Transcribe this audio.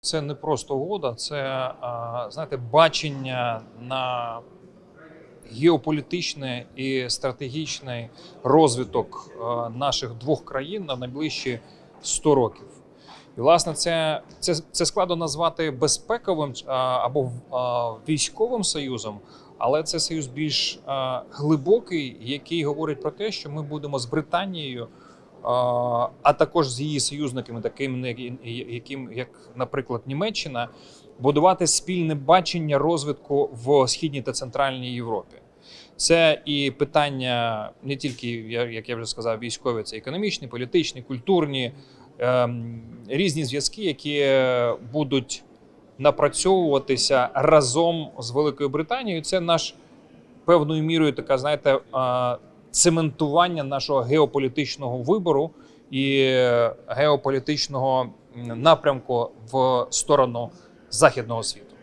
Це не просто угода, це знаєте, бачення на геополітичний і стратегічний розвиток наших двох країн на найближчі 100 років. І, власне, це, це, це складно назвати безпековим або військовим союзом, але це союз більш глибокий, який говорить про те, що ми будемо з Британією а також з її союзниками, такими яким, як, наприклад, Німеччина, будувати спільне бачення розвитку в східній та центральній Європі. Це і питання не тільки, як я вже сказав, військові, це економічні, політичні, культурні, ем, різні зв'язки, які будуть напрацьовуватися разом з Великою Британією. Це наш певною мірою така, знаєте, цементування нашого геополітичного вибору і геополітичного напрямку в сторону західного світу.